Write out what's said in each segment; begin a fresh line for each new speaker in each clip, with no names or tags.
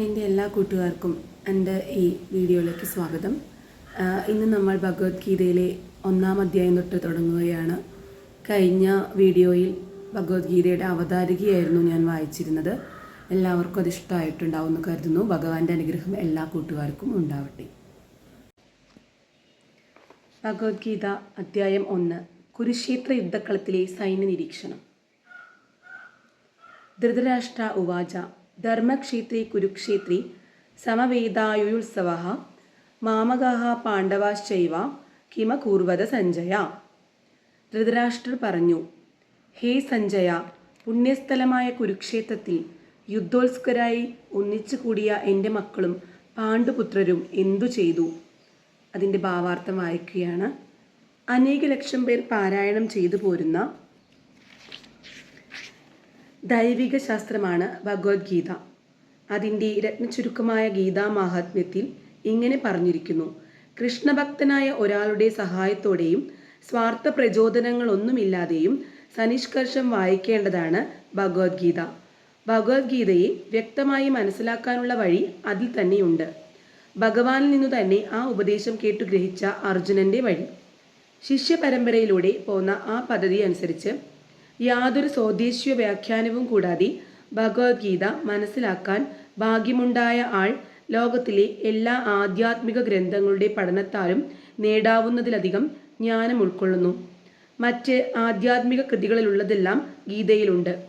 എന്റെ എല്ലാ കൂട്ടുകാർക്കും എന്റെ ഈ വീഡിയോയിലേക്ക് സ്വാഗതം. ഇന്ന് നമ്മൾ ഭഗവത്ഗീതയിലെ ഒന്നാം അധ്യായം തൊട്ട് തുടങ്ങുകയാണ്. കഴിഞ്ഞ വീഡിയോയിൽ ഭഗവത്ഗീതയുടെ അവതാരികയായിരുന്നു ഞാൻ വായിച്ചിരുന്നത്. എല്ലാവർക്കും അത് ഇഷ്ടമായിട്ടുണ്ടാവുമെന്ന് കരുതുന്നു. ഭഗവാന്റെ അനുഗ്രഹം എല്ലാ കൂട്ടുകാർക്കും ഉണ്ടാവട്ടെ. ഭഗവത്ഗീത അധ്യായം ഒന്ന്. കുരുക്ഷേത്ര യുദ്ധക്കളത്തിലെ സൈന്യ നിരീക്ഷണം ധൃതരാഷ്ട്ര ഉവാച ധർമ്മക്ഷേത്രേ കുരുക്ഷേത്രേ സമവേദായുത്സവ മാമകാഹ പാണ്ഡവാശ്ചൈവ കിമ കൂർവത സഞ്ജയ. ധൃതരാഷ്ട്രർ പറഞ്ഞു ഹേ സഞ്ജയ പുണ്യസ്ഥലമായ കുരുക്ഷേത്രത്തിൽ യുദ്ധോത്സുകരായി ഒന്നിച്ചു കൂടിയ എന്റെ മക്കളും പാണ്ഡുപുത്രരും എന്തു ചെയ്തു? അതിന്റെ ഭാവാർത്ഥം വായിക്കുകയാണ്. അനേക ലക്ഷം പേർ പാരായണം ചെയ്തു പോരുന്ന ദൈവിക ശാസ്ത്രമാണ് ഭഗവത്ഗീത. അതിന്റെ രത്നചുരുക്കമായ ഗീതാ മാഹാത്മ്യത്തിൽ ഇങ്ങനെ പറഞ്ഞിരിക്കുന്നു. കൃഷ്ണഭക്തനായ ഒരാളുടെ സഹായത്തോടെയും സ്വാർത്ഥ പ്രചോദനങ്ങളൊന്നുമില്ലാതെയും സനിഷ്കർഷം വായിക്കേണ്ടതാണ് ഭഗവത്ഗീത. ഭഗവത്ഗീതയെ വ്യക്തമായി മനസ്സിലാക്കാനുള്ള വഴി അതിൽ തന്നെയുണ്ട്. ഭഗവാനിൽ നിന്നു തന്നെ ആ ഉപദേശം കേട്ടു ഗ്രഹിച്ച അർജുനന്റെ വഴി. ശിഷ്യ പരമ്പരയിലൂടെ പോന്ന ആ പദ്ധതി അനുസരിച്ച് യാതൊരു സ്വദേശീയ വ്യാഖ്യാനവും കൂടാതെ ഭഗവത്ഗീത മനസ്സിലാക്കാൻ ഭാഗ്യമുണ്ടായ ആൾ ലോകത്തിലെ എല്ലാ ആധ്യാത്മിക ഗ്രന്ഥങ്ങളുടെ പഠനത്താലും നേടാവുന്നതിലധികം ജ്ഞാനം ഉൾക്കൊള്ളുന്നു. മറ്റ് ആധ്യാത്മിക കൃതികളിലുള്ളതെല്ലാം ഗീതയിലുണ്ട്.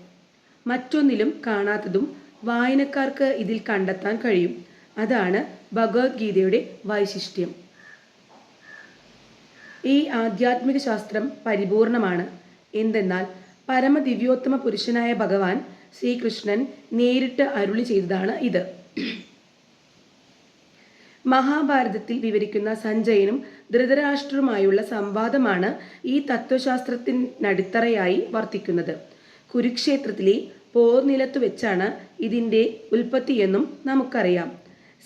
മറ്റൊന്നിലും കാണാത്തതും വായനക്കാർക്ക് ഇതിൽ കണ്ടെത്താൻ കഴിയും. അതാണ് ഭഗവത്ഗീതയുടെ വൈശിഷ്ട്യം. ഈ ആധ്യാത്മിക ശാസ്ത്രം പരിപൂർണമാണ്. എന്തെന്നാൽ പരമദിവ്യോത്തമ പുരുഷനായ ഭഗവാൻ ശ്രീകൃഷ്ണൻ നേരിട്ട് അരുളി ചെയ്തതാണ് ഇത്. മഹാഭാരതത്തിൽ വിവരിക്കുന്ന സഞ്ജയനും ധൃതരാഷ്ട്രവുമായുള്ള സംവാദമാണ് ഈ തത്വശാസ്ത്രത്തിനടിത്തറയായി വർത്തിക്കുന്നത്. കുരുക്ഷേത്രത്തിലെ പോർനിലത്തു വെച്ചാണ് ഇതിന്റെ ഉൽപ്പത്തിയെന്നും നമുക്കറിയാം.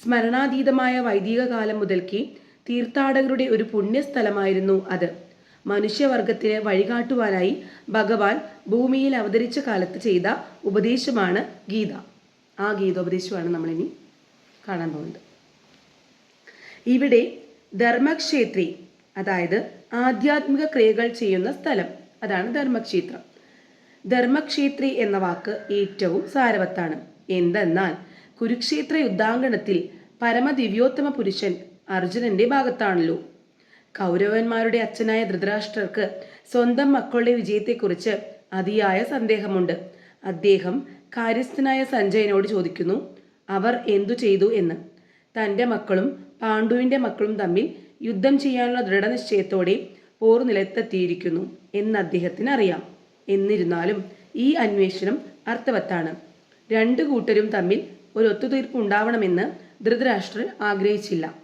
സ്മരണാതീതമായ വൈദിക കാലം മുതൽക്കേ തീർത്ഥാടകരുടെ ഒരു പുണ്യസ്ഥലമായിരുന്നു അത്. മനുഷ്യവർഗത്തിന് വഴികാട്ടുവാനായി ഭഗവാൻ ഭൂമിയിൽ അവതരിച്ച കാലത്ത് ചെയ്ത ഉപദേശമാണ് ഗീത. ആ ഗീതോപദേശമാണ് നമ്മളിനി കാണാൻ പോകുന്നത്. ഇവിടെ ധർമ്മക്ഷേത്രി അതായത് ആധ്യാത്മിക ക്രിയകൾ ചെയ്യുന്ന സ്ഥലം അതാണ് ധർമ്മക്ഷേത്രം. ധർമ്മക്ഷേത്രി എന്ന വാക്ക് ഏറ്റവും സാരവത്താണ്. എന്തെന്നാൽ കുരുക്ഷേത്ര യുദ്ധാങ്കണത്തിൽ പരമദിവ്യോത്തമ പുരുഷൻ അർജുനന്റെ ഭാഗത്താണല്ലോ. കൗരവന്മാരുടെ അച്ഛനായ ധൃതരാഷ്ട്രർക്ക് സ്വന്തം മക്കളുടെ വിജയത്തെക്കുറിച്ച് അതിയായ സന്ദേഹമുണ്ട്. അദ്ദേഹം കാര്യസ്ഥനായ സഞ്ജയനോട് ചോദിക്കുന്നു അവർ എന്തു ചെയ്തു എന്ന്? തന്റെ മക്കളും പാണ്ഡുവിന്റെ മക്കളും തമ്മിൽ യുദ്ധം ചെയ്യാനുള്ള ദൃഢനിശ്ചയത്തോടെ പോർ നിലത്തെത്തിയിരിക്കുന്നു എന്ന് അദ്ദേഹത്തിന് അറിയാം എന്നിരുന്നാലും ഈ അന്വേഷണം അർത്ഥവത്താണ്. രണ്ടു കൂട്ടരും തമ്മിൽ ഒരു ഒത്തുതീർപ്പ് ഉണ്ടാവണമെന്ന് ധൃതരാഷ്ട്രർ ആഗ്രഹിച്ചില്ല.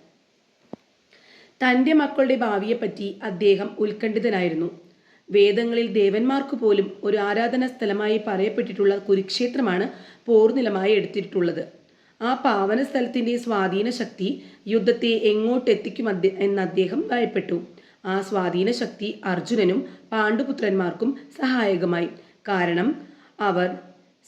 തന്റെ മക്കളുടെ ഭാവിയെപ്പറ്റി അദ്ദേഹം ഉത്കണ്ഠിതനായിരുന്നു. വേദങ്ങളിൽ ദേവന്മാർക്ക് പോലും ഒരു ആരാധന സ്ഥലമായി പറയപ്പെട്ടിട്ടുള്ള കുരുക്ഷേത്രമാണ് പോർനിലമായി എടുത്തിട്ടുള്ളത്. ആ പാവന സ്ഥലത്തിന്റെ സ്വാധീന ശക്തി യുദ്ധത്തെ എങ്ങോട്ടെത്തിക്കും എന്ന് അദ്ദേഹം ഭയപ്പെട്ടു. ആ സ്വാധീന ശക്തി അർജുനനും പാണ്ഡുപുത്രന്മാർക്കും സഹായകമായി. കാരണം അവർ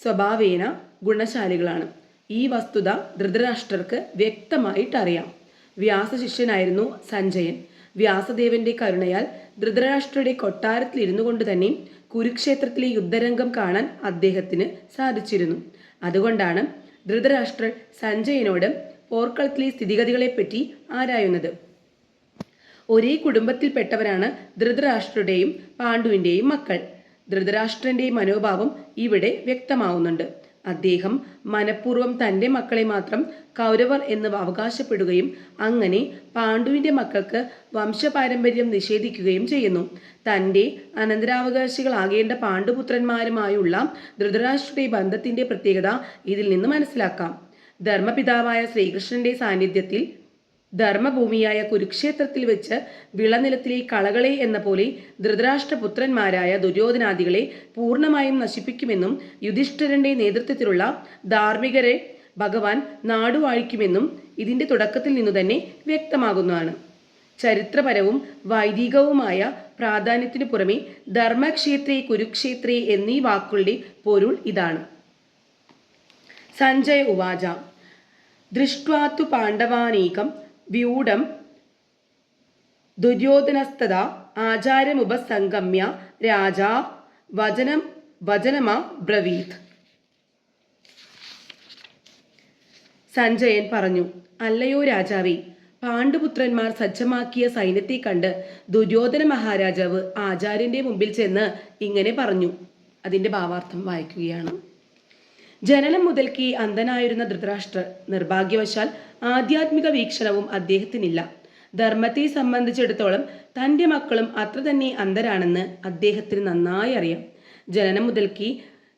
സ്വഭാവേന ഗുണശാലികളാണ്. ഈ വസ്തുത ധൃതരാഷ്ട്രർക്ക് വ്യക്തമായിട്ടറിയാം. വ്യാസശിഷ്യനായിരുന്നു സഞ്ജയൻ. വ്യാസദേവന്റെ കരുണയാൽ ധൃതരാഷ്ട്രയുടെ കൊട്ടാരത്തിൽ ഇരുന്നു കൊണ്ട് തന്നെ കുരുക്ഷേത്രത്തിലെ യുദ്ധരംഗം കാണാൻ അദ്ദേഹത്തിന് സാധിച്ചിരുന്നു. അതുകൊണ്ടാണ് ധൃതരാഷ്ട്രർ സഞ്ജയനോട് പോർക്കളത്തിലെ സ്ഥിതിഗതികളെപ്പറ്റി ആരായുന്നത്. ഒരേ കുടുംബത്തിൽപ്പെട്ടവരാണ് ധൃതരാഷ്ട്രയുടെയും പാണ്ഡുവിന്റെയും മക്കൾ. ധൃതരാഷ്ട്രന്റെ മനോഭാവം ഇവിടെ വ്യക്തമാവുന്നുണ്ട്. അദ്ദേഹം മനഃപൂർവം തന്റെ മക്കളെ മാത്രം കൗരവർ എന്ന് അവകാശപ്പെടുകയും അങ്ങനെ പാണ്ഡുവിന്റെ മക്കൾക്ക് വംശപാരമ്പര്യം നിഷേധിക്കുകയും ചെയ്യുന്നു. തന്റെ അനന്തരാവകാശികളാകേണ്ട പാണ്ഡുപുത്രന്മാരുമായുള്ള ധൃതരാഷ്ട്രയുടെ ബന്ധത്തിന്റെ പ്രത്യേകത ഇതിൽ നിന്ന് മനസ്സിലാക്കാം. ധർമ്മപിതാവായ ശ്രീകൃഷ്ണന്റെ സാന്നിധ്യത്തിൽ ധർമ്മഭൂമിയായ കുരുക്ഷേത്രത്തിൽ വെച്ച് വിളനിലത്തിലെ കളകളെ എന്ന പോലെ ധൃതരാഷ്ട്രപുത്രന്മാരായ ദുര്യോധനാദികളെ പൂർണമായും നശിപ്പിക്കുമെന്നും യുധിഷ്ഠിരന്റെ നേതൃത്വത്തിലുള്ള ധാർമ്മികരെ ഭഗവാൻ നാടുവാഴിക്കുമെന്നും ഇതിന്റെ തുടക്കത്തിൽ നിന്നു തന്നെ വ്യക്തമാകുന്നതാണ്. ചരിത്രപരവും വൈദികവുമായ പ്രാധാന്യത്തിനു പുറമെ ധർമ്മക്ഷേത്രേ കുരുക്ഷേത്രേ എന്നീ വാക്കുകളുടെ പൊരുൾ ഇതാണ്. സഞ്ജയ് ഉവാച. ദൃഷ്ട്വാത്തു പാണ്ഡവാനീകം വ്യൂഢം ദുര്യോധനസ്ഥത ആചാര്യമുപസംഗമ്യ രാജ വചനം വചനമാ ബ്രവീത്. സഞ്ജയൻ പറഞ്ഞു അല്ലയോ രാജാവേ പാണ്ഡുപുത്രന്മാർ സജ്ജമാക്കിയ സൈന്യത്തെ കണ്ട് ദുര്യോധന മഹാരാജാവ് ആചാര്യന്റെ മുമ്പിൽ ചെന്ന് ഇങ്ങനെ പറഞ്ഞു. അതിന്റെ ഭാവാർത്ഥം വായിക്കുകയാണ്. ജനനം മുതൽക്ക് അന്ധനായിരുന്ന ധൃതരാഷ്ട്രർ നിർഭാഗ്യവശാൽ ആധ്യാത്മിക വീക്ഷണവും അദ്ദേഹത്തിനില്ല. ധർമ്മത്തെ സംബന്ധിച്ചിടത്തോളം തന്റെ മക്കളും അത്ര തന്നെ അന്ധരാണെന്ന് അദ്ദേഹത്തിന് നന്നായി അറിയാം. ജനനം മുതൽക്ക്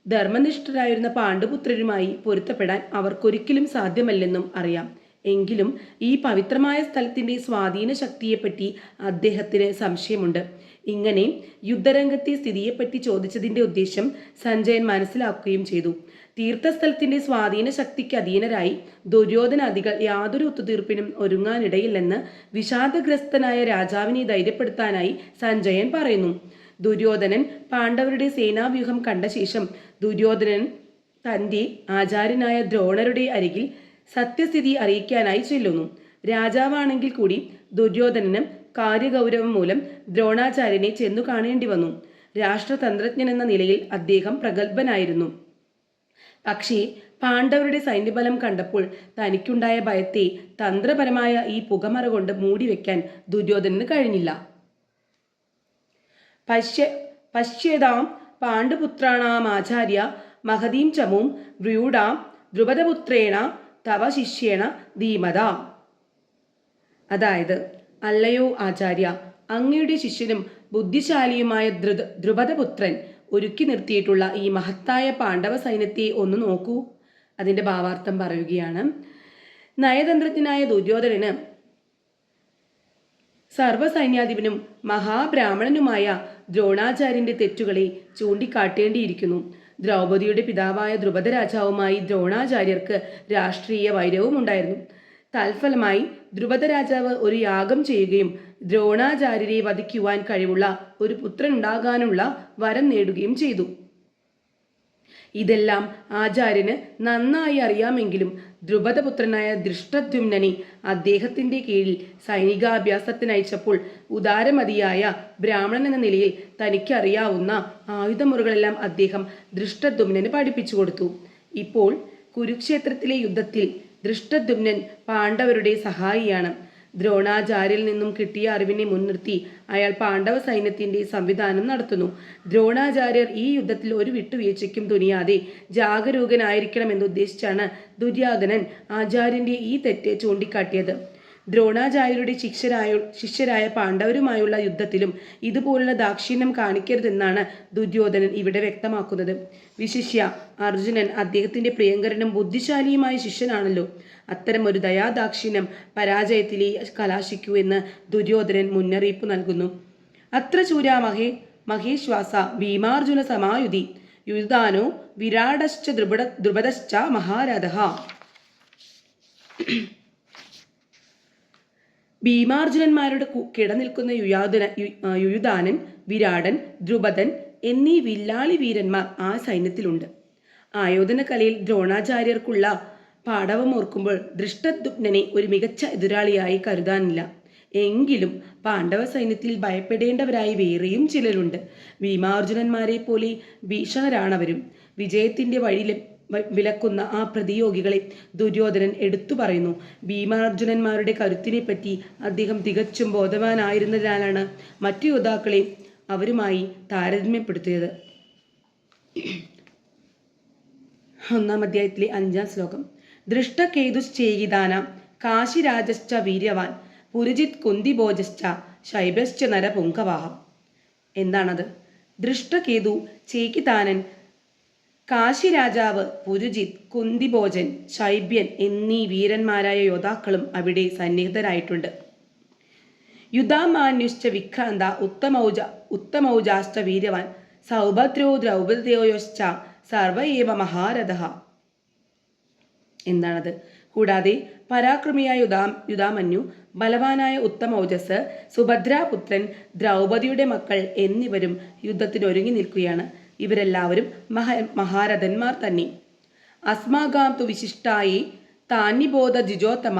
ധർമ്മനിഷ്ഠരായിരുന്ന പാണ്ഡുപുത്രരുമായി പൊരുത്തപ്പെടാൻ അവർക്കൊരിക്കലും സാധ്യമല്ലെന്നും അറിയാം. എങ്കിലും ഈ പവിത്രമായ സ്ഥലത്തിന്റെ സ്വാധീന ശക്തിയെപ്പറ്റി അദ്ദേഹത്തിന് സംശയമുണ്ട്. ഇങ്ങനെ യുദ്ധരംഗത്തെ സ്ഥിതിയെപ്പറ്റി ചോദിച്ചതിന്റെ ഉദ്ദേശം സഞ്ജയൻ മനസ്സിലാക്കുകയും ചെയ്തു. തീർത്ഥസ്ഥലത്തിന്റെ സ്വാധീന ശക്തിക്ക് അധീനരായി ദുര്യോധനാദികൾ യാതൊരു ഒത്തുതീർപ്പിനും ഒരുങ്ങാനിടയില്ലെന്ന് വിഷാദഗ്രസ്തനായ രാജാവിനെ ധൈര്യപ്പെടുത്താനായി സഞ്ജയൻ പറയുന്നു. ദുര്യോധനൻ പാണ്ഡവരുടെ സേനാവ്യൂഹം കണ്ട ശേഷം ദുര്യോധനൻ തന്റെ ആചാര്യനായ ദ്രോണരുടെ അരികിൽ സത്യസ്ഥിതി അറിയിക്കാനായി ചെല്ലുന്നു. രാജാവാണെങ്കിൽ കൂടി ദുര്യോധനന് കാര്യഗൗരവം മൂലം ദ്രോണാചാര്യനെ ചെന്നു കാണേണ്ടി വന്നു. രാഷ്ട്രതന്ത്രജ്ഞൻ എന്ന നിലയിൽ അദ്ദേഹം പ്രഗത്ഭനായിരുന്നു. പക്ഷേ പാണ്ഡവരുടെ സൈന്യബലം കണ്ടപ്പോൾ തനിക്കുണ്ടായ ഭയത്തെ തന്ത്രപരമായ ഈ പുകമറ കൊണ്ട് മൂടിവെക്കാൻ ദുര്യോധനന് കഴിഞ്ഞില്ല. പശ്യ പശ്യേതാം പാണ്ഡുപുത്രാണാമാചാര്യ മഹതീം ചമൂം വ്രൂഢാം ദ്രുപദപുത്രേണ തവ ശിഷ്യേണ ധീമതാം. അതായത് അല്ലയോ ആചാര്യ? അങ്ങയുടെ ശിഷ്യനും ബുദ്ധിശാലിയുമായ ദ്രുത ധ്രുപദപുത്രൻ ഒരുക്കി നിർത്തിയിട്ടുള്ള ഈ മഹത്തായ പാണ്ഡവ സൈന്യത്തെ ഒന്ന് നോക്കൂ. അതിന്റെ ഭാവാർത്ഥം പറയുകയാണ് നയതന്ത്രജ്ഞനായ ദുര്യോധനന് സർവസൈന്യാധിപനും മഹാബ്രാഹ്മണനുമായ ദ്രോണാചാര്യന്റെ തെറ്റുകളെ ചൂണ്ടിക്കാട്ടേണ്ടിയിരിക്കുന്നു. ദ്രൗപദിയുടെ പിതാവായ ദ്രുപദ രാജാവുമായി ദ്രോണാചാര്യർക്ക് രാഷ്ട്രീയ വൈരവും ഉണ്ടായിരുന്നു തൽഫലമായി ധ്രുപദ രാജാവ് ഒരു യാഗം ചെയ്യുകയും ദ്രോണാചാര്യരെ വധിക്കുവാൻ കഴിവുള്ള ഒരു പുത്രൻ ഉണ്ടാകാനുള്ള വരം നേടുകയും ചെയ്തു. ഇതെല്ലാം ആചാര്യന് നന്നായി അറിയാമെങ്കിലും ദ്രുപദപുത്രനായ ദൃഷ്ടദ്യുമ്നനെ അദ്ദേഹത്തിന്റെ കീഴിൽ സൈനികാഭ്യാസത്തിനയച്ചപ്പോൾ ഉദാരമതിയായ ബ്രാഹ്മണൻ എന്ന നിലയിൽ തനിക്കറിയാവുന്ന ആയുധമുറകളെല്ലാം അദ്ദേഹം ദൃഷ്ടദ്യുമ്നന് പഠിപ്പിച്ചു കൊടുത്തു. ഇപ്പോൾ കുരുക്ഷേത്രത്തിലെ യുദ്ധത്തിൽ ദൃഷ്ടദ്യുമ്നൻ പാണ്ഡവരുടെ സഹായിയാണ്. ദ്രോണാചാര്യൽ നിന്നും കിട്ടിയ അറിവിനെ മുൻനിർത്തി അയാൾ പാണ്ഡവ സൈന്യത്തിന്റെ സംവിധാനം നടത്തുന്നു. ദ്രോണാചാര്യർ ഈ യുദ്ധത്തിൽ ഒരു വിട്ടുവീഴ്ചയ്ക്കും തുനിയാതെ ജാഗരൂകനായിരിക്കണമെന്നുദ്ദേശിച്ചാണ് ദുര്യാധനൻ ആചാര്യന്റെ ഈ തെറ്റ് ചൂണ്ടിക്കാട്ടിയത്. ദ്രോണാചാര്യരുടെ ശിഷ്യരായ ശിഷ്യരായ പാണ്ഡവരുമായുള്ള യുദ്ധത്തിലും ഇതുപോലുള്ള ദാക്ഷിണ്യം കാണിക്കരുതെന്നാണ് ദുര്യോധനൻ ഇവിടെ വ്യക്തമാക്കുന്നത്. വിശിഷ്യ അർജുനൻ അദ്ദേഹത്തിന്റെ പ്രിയങ്കരനും ബുദ്ധിശാലിയുമായ ശിഷ്യനാണല്ലോ. അത്തരം ഒരു ദയാദാക്ഷിണ്യം പരാജയത്തിലെ കലാശിക്കൂ എന്ന് ദുര്യോധനൻ മുന്നറിയിപ്പ് നൽകുന്നു. അത്ര ചൂരാ മഹേ മഹേശ്വാസ ഭീമാർജുന സമായുധി. യുധാനോ വിരാടശ്ച ദ്രുപട ദ്രുപദശ്ച മഹാരഥ. ഭീമാർജുനന്മാരുടെ കിടനിൽക്കുന്ന യുയാധന യു- ആ, യുയുധാനൻ വിരാടൻ ദ്രുപദൻ എന്നീ വില്ലാളി വീരന്മാർ ആ സൈന്യത്തിലുണ്ട്. ആയോധന കലയിൽ ദ്രോണാചാര്യർക്കുള്ള പാടവം ഓർക്കുമ്പോൾ ദൃഷ്ടദ്യുപ്നനെ ഒരു മികച്ച എതിരാളിയായി കരുതാനില്ല. എങ്കിലും പാണ്ഡവ സൈന്യത്തിൽ ഭയപ്പെടേണ്ടവരായി വേറെയും ചിലരുണ്ട്. ഭീമാർജുനന്മാരെ പോലെ ഭീഷണരാണവരും. വിജയത്തിന്റെ വഴി വിലക്കുന്ന ആ പ്രതിയോഗികളെ ദുര്യോധനൻ എടുത്തു പറയുന്നു. ഭീമാർജുനന്മാരുടെ കരുത്തിനെപ്പറ്റി അദ്ദേഹം തികച്ചും ബോധവാനായിരുന്നതിനാലാണ് മറ്റു യോദ്ധാക്കളെ അവരുമായി താരതമ്യപ്പെടുത്തിയത്. ഒന്നാം അധ്യായത്തിലെ അഞ്ചാം ശ്ലോകം. ദൃഷ്ടകേതുശ്ചേകിദാന കാശിരാജശ്ച വീര്യവാൻ പുരുജിത് കുന്തിഭോജശ്ച ശൈബശ്ച നരപുങ്കവാഹം. എന്താണത്? ദൃഷ്ടകേതു ചേകിതാനൻ കാശി രാജാവ് പുരുജിത് കുന്തിഭോജൻ ശൈബ്യൻ എന്നീ വീരന്മാരായ യോദ്ധാക്കളും അവിടെ സന്നിഹിതരായിട്ടുണ്ട്. യുധാമാന്യുശ്ച വിക്രാന്ത ഉത്തമൗജ ഉത്തമൗജാശ്ച വീര്യവാൻ സൗഭദ്രോ ദ്രൗപദയോശ്ച സർവ ഏവ മഹാരഥ. എന്താണത്? കൂടാതെ പരാക്രമിയായ യുധാ യുധാമന്യു ബലവാനായ ഉത്തമൗജസ് സുഭദ്രാപുത്രൻ ദ്രൗപദിയുടെ മക്കൾ എന്നിവരും യുദ്ധത്തിനൊരുങ്ങി നിൽക്കുകയാണ്. ഇവരെല്ലാവരും മഹ മഹാരഥന്മാർ തന്നെ. അസ്മാകാം തു വിശിഷ്ടായി താന്യബോധ ജിജോത്തമ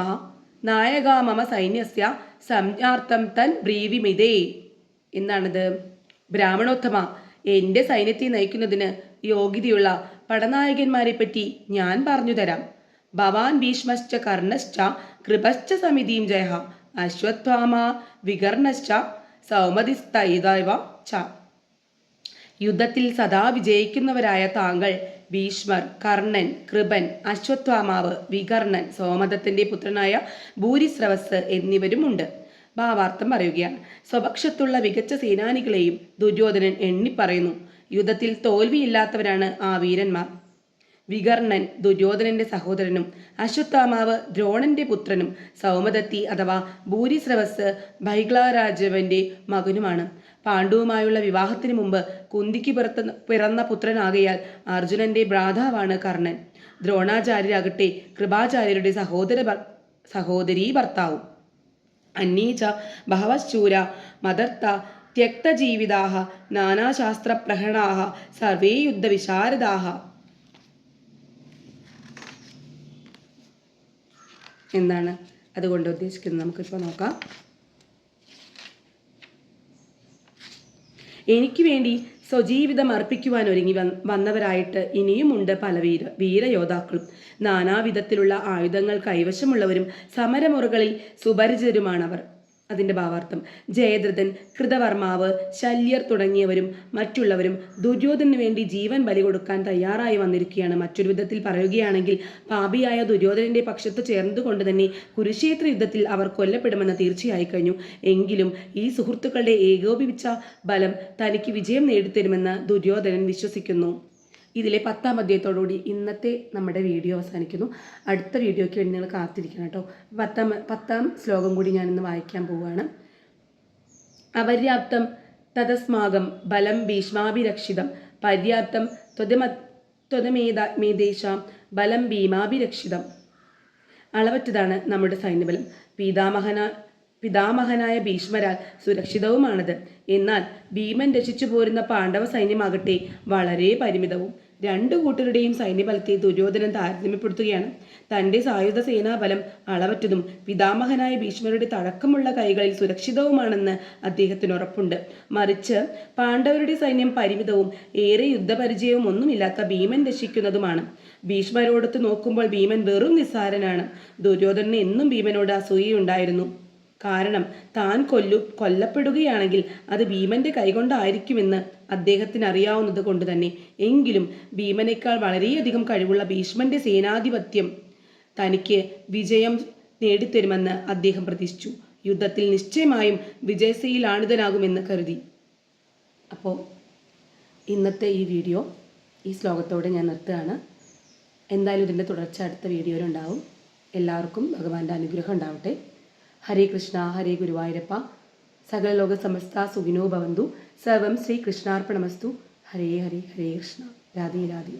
നായക മമ സൈന്യസ്യ സംജ്ഞാർത്ഥം തൻ ബ്രീവിമിതേ. എന്നാണിത്. ബ്രാഹ്മണോത്തമ എന്റെ സൈന്യത്തെ നയിക്കുന്നതിന് യോഗ്യതയുള്ള പടനായകന്മാരെ പറ്റി ഞാൻ പറഞ്ഞു തരാം ഭവാൻ ഭീഷ്മശ്ച കർണശ്ച കൃപശ്ച സമിതിയും ജയഹ അശ്വത്ഥാമ വികർണശ്ച സൗമതിസ്തൈതവ ച. യുദ്ധത്തിൽ സദാ വിജയിക്കുന്നവരായ താങ്കൾ ഭീഷ്മർ കർണൻ കൃപൻ അശ്വത്ഥാമാവ് വികർണൻ സോമദത്തിന്റെ പുത്രനായ ഭൂരിസ്രവസ് എന്നിവരുമുണ്ട്. ഭാവാർത്ഥം പറയുകയാണ്. സ്വപക്ഷത്തുള്ള മികച്ച സേനാനികളെയും ദുര്യോധനൻ എണ്ണിപ്പറയുന്നു. യുദ്ധത്തിൽ തോൽവിയില്ലാത്തവരാണ് ആ വീരന്മാർ. വികർണൻ ദുര്യോധനന്റെ സഹോദരനും അശ്വത്ഥാമാവ് ദ്രോണന്റെ പുത്രനും സൗമദത്തി അഥവാ ഭൂരിസ്രവസ് ഭൈഗ്ലാരാജവന്റെ മകനുമാണ്. പാണ്ഡുവുമായുള്ള വിവാഹത്തിന് മുമ്പ് കുന്തിക്ക് പിറത്ത പിറന്ന പുത്രനാകയാൽ അർജുനന്റെ ഭ്രാതാവാണ് കർണൻ. ദ്രോണാചാര്യരാകട്ടെ കൃപാചാര്യരുടെ സഹോദര സഹോദരീ ഭർത്താവും. അന്നീച ബഹവശ്ചൂര മദർത്ത ത്യക്തജീവിതാഹ നാനാശാസ്ത്രപ്രഹണാഹ സർവേ യുദ്ധവിശാരദാഹ എന്താണ് അതുകൊണ്ട് ഉദ്ദേശിക്കുന്നത്? നമുക്കിപ്പോൾ നോക്കാം. എനിക്ക് വേണ്ടി സ്വജീവിതം അർപ്പിക്കുവാൻ ഒരുങ്ങി വന്നവരായിട്ട് ഇനിയുമുണ്ട് പല വീര വീരയോദ്ധാക്കളും. നാനാവിധത്തിലുള്ള ആയുധങ്ങൾ കൈവശമുള്ളവരും സമരമുറകളിൽ സുപരിചിതരുമാണവർ. അതിന്റെ ഭാവാർത്ഥം. ജയദ്രഥൻ കൃതവർമാവ് ശല്യർ തുടങ്ങിയവരും മറ്റുള്ളവരും ദുര്യോധനു വേണ്ടി ജീവൻ ബലി കൊടുക്കാൻ തയ്യാറായി വന്നിരിക്കുകയാണ്. മറ്റൊരു വിധത്തിൽ പറയുകയാണെങ്കിൽ പാപിയായ ദുര്യോധനന്റെ പക്ഷത്ത് ചേർന്നതുകൊണ്ട് തന്നെ കുരുക്ഷേത്ര യുദ്ധത്തിൽ അവർ കൊല്ലപ്പെടുമെന്ന് തീർച്ചയായി കഴിഞ്ഞു. എങ്കിലും ഈ സുഹൃത്തുക്കളുടെ ഏകോപിപ്പിച്ച ബലം തനിക്ക് വിജയം നേടിത്തരുമെന്ന് ദുര്യോധനൻ വിശ്വസിക്കുന്നു. ഇതിലെ പത്താം അധ്യായത്തോടുകൂടി ഇന്നത്തെ നമ്മുടെ വീഡിയോ അവസാനിക്കുന്നു. അടുത്ത വീഡിയോയ്ക്ക് വേണ്ടി നിങ്ങൾ കാത്തിരിക്കണം കേട്ടോ. പത്താം പത്താം ശ്ലോകം കൂടി ഞാൻ ഇന്ന് വായിക്കാൻ പോവുകയാണ്. അപര്യാപ്തം തതസ്മാകം ബലം ഭീഷ്മാഭിരക്ഷിതം. പര്യാപ്തം ത്വതമ ത്വതമേത മേദേശാം ബലം ഭീമാഭിരക്ഷിതം. അളവറ്റതാണ് നമ്മുടെ സൈന്യബലം. പിതാമഹന പിതാമഹനായ ഭീഷ്മരാൽ സുരക്ഷിതവുമാണത്. എന്നാൽ ഭീമൻ രക്ഷിച്ചു പോരുന്ന പാണ്ഡവ സൈന്യമാകട്ടെ വളരെ പരിമിതവും. രണ്ടു കൂട്ടരുടെയും സൈന്യബലത്തെ ദുര്യോധനൻ താരതമ്യപ്പെടുത്തുകയാണ്. തന്റെ സായുധ സേനാബലം അളവറ്റതും പിതാമഹനായ ഭീഷ്മരുടെ തഴക്കമുള്ള കൈകളിൽ സുരക്ഷിതവുമാണെന്ന് അദ്ദേഹത്തിന് ഉറപ്പുണ്ട്. മറിച്ച് പാണ്ഡവരുടെ സൈന്യം പരിമിതവും ഏറെ യുദ്ധപരിചയവും ഒന്നുമില്ലാത്ത ഭീമൻ രക്ഷിക്കുന്നതുമാണ്. ഭീഷ്മരോടൊത്ത് നോക്കുമ്പോൾ ഭീമൻ വെറും നിസ്സാരനാണ്. ദുര്യോധനന് എന്നും ഭീമനോട് അസൂയയുണ്ടായിരുന്നു. കാരണം താൻ കൊല്ലു കൊല്ലപ്പെടുകയാണെങ്കിൽ അത് ഭീമന്റെ കൈകൊണ്ടായിരിക്കുമെന്ന് അദ്ദേഹത്തിന് അറിയാവുന്നത് കൊണ്ട് തന്നെ. എങ്കിലും ഭീമനേക്കാൾ വളരെയധികം കഴിവുള്ള ഭീഷ്മന്റെ സേനാധിപത്യം തനിക്ക് വിജയം നേടിത്തരുമെന്ന് അദ്ദേഹം പ്രതീക്ഷിച്ചു. യുദ്ധത്തിൽ നിശ്ചയമായും വിജയശീലാണിതനാകുമെന്ന് കരുതി. അപ്പോൾ ഇന്നത്തെ ഈ വീഡിയോ ഈ ശ്ലോകത്തോടെ ഞാൻ നിർത്തുകയാണ്. എന്തായാലും ഇതിന്റെ തുടർച്ച അടുത്ത വീഡിയോയിലുണ്ടാവും. എല്ലാവർക്കും ഭഗവാന്റെ അനുഗ്രഹം ഉണ്ടാവട്ടെ. ഹരേ കൃഷ്ണ ഹരേ ഗുരുവായൂരപ്പ സകല ലോക സമസ്ത സുഖിനോ ഭവന്തു സർവം ശ്രീ കൃഷ്ണാർപ്പണമസ്തു ഹരേ ഹരേ ഹരേ കൃഷ്ണ രാധേ രാധേ